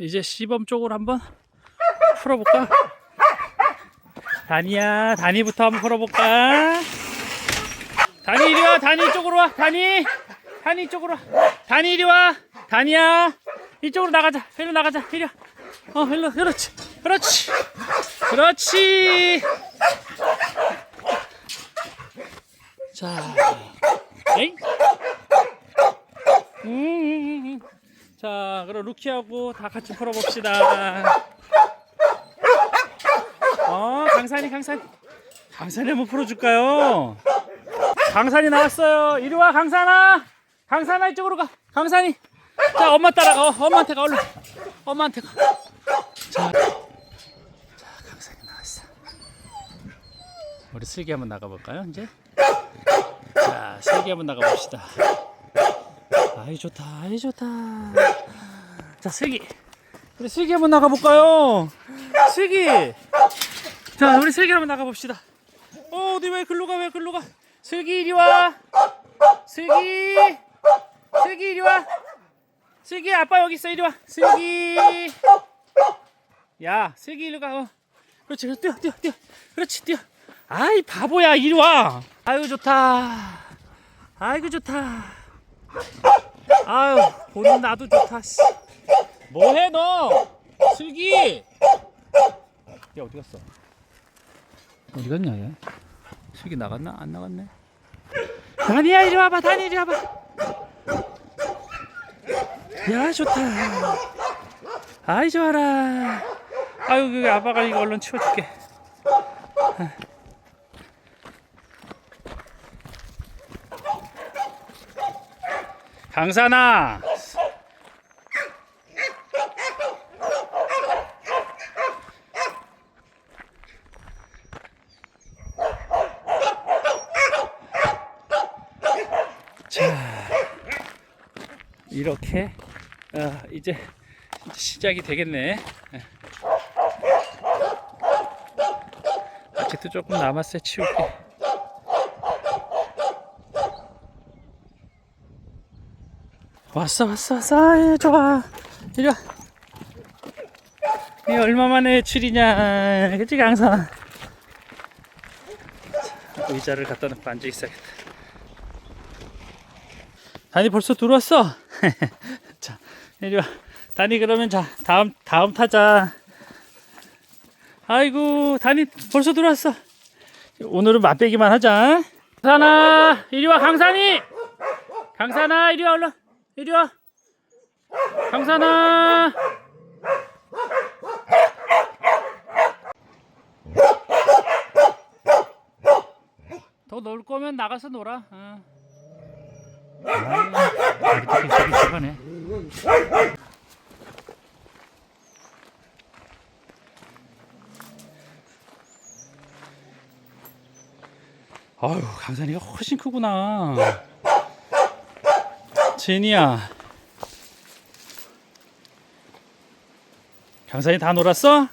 이제 시범 쪽으로 한번 풀어볼까? 다니야, 다니부터 한번 풀어볼까? 다니 이리 와, 다니 이쪽으로 와, 다니, 다니 이쪽으로 와, 다니 이리 와, 다니야, 이쪽으로 나가자, 일로 나가자, 이리 와, 어, 일로, 그렇지, 그렇지, 그렇지. 자, 에이, 음, 음, 음. 자, 그럼 루키하고 다 같이 풀어봅시다. 어, 강산이, 강산이. 강산이 한번 풀어줄까요? 강산이 나왔어요. 이리 와, 강산아. 강산아, 이쪽으로 가. 강산이. 자, 엄마 따라, 어, 엄마한테 가, 얼른. 엄마한테 가. 자, 자, 강산이 나왔어. 우리 슬기 한번 나가볼까요, 이제? 자, 슬기 한번 나가봅시다. 아이, 좋다, 아이, 좋다. 자, 슬기. 우리 슬기 한번 나가볼까요? 슬기. 자, 우리 슬기 한번 나가봅시다. 어, 어디 왜 글로 가? 왜 글로 가? 슬기 이리 와. 슬기. 슬기 이리 와. 슬기 아빠 여기 있어. 이리 와. 슬기. 야, 슬기 이리 가. 어. 그렇지. 뛰어, 뛰어, 뛰어. 그렇지, 뛰어. 아이 바보야, 이리 와. 아유 좋다. 아이고 좋다. 아유 보는 나도 좋다. 씨. 뭐해 너? 슬기. 야 어디 갔어? 어디 갔냐 얘? 슬기 나갔나? 안 나갔네. 다니야 이리 와봐. 다니 이리 와봐. 야 좋다. 아이 좋아라. 아유 그 아빠가 이거 얼른 치워줄게. 강산아. 자, 이렇게 어, 이제 시작이 되겠네. 예. 아직도 조금 남았어요. 치울게. 왔어 왔어 왔어. 아유, 좋아. 이리 와. 이게 얼마만에 출이냐. 그치 자, 의자를 갖다 놓고 앉아 있어야겠다. 다니 벌써 들어왔어? 자 이리 와. 다니 그러면 자 다음 다음 타자. 아이고 다니 벌써 들어왔어. 오늘은 맛배기만 하자. 강산아 이리 와 강산이. 강산아 이리 와 얼른 이리 와. 강산아. 더 놀 거면 나가서 놀아. 어. 시간에. 아유, 강산이가 훨씬 크구나. 제니야 강산이 다 놀았어?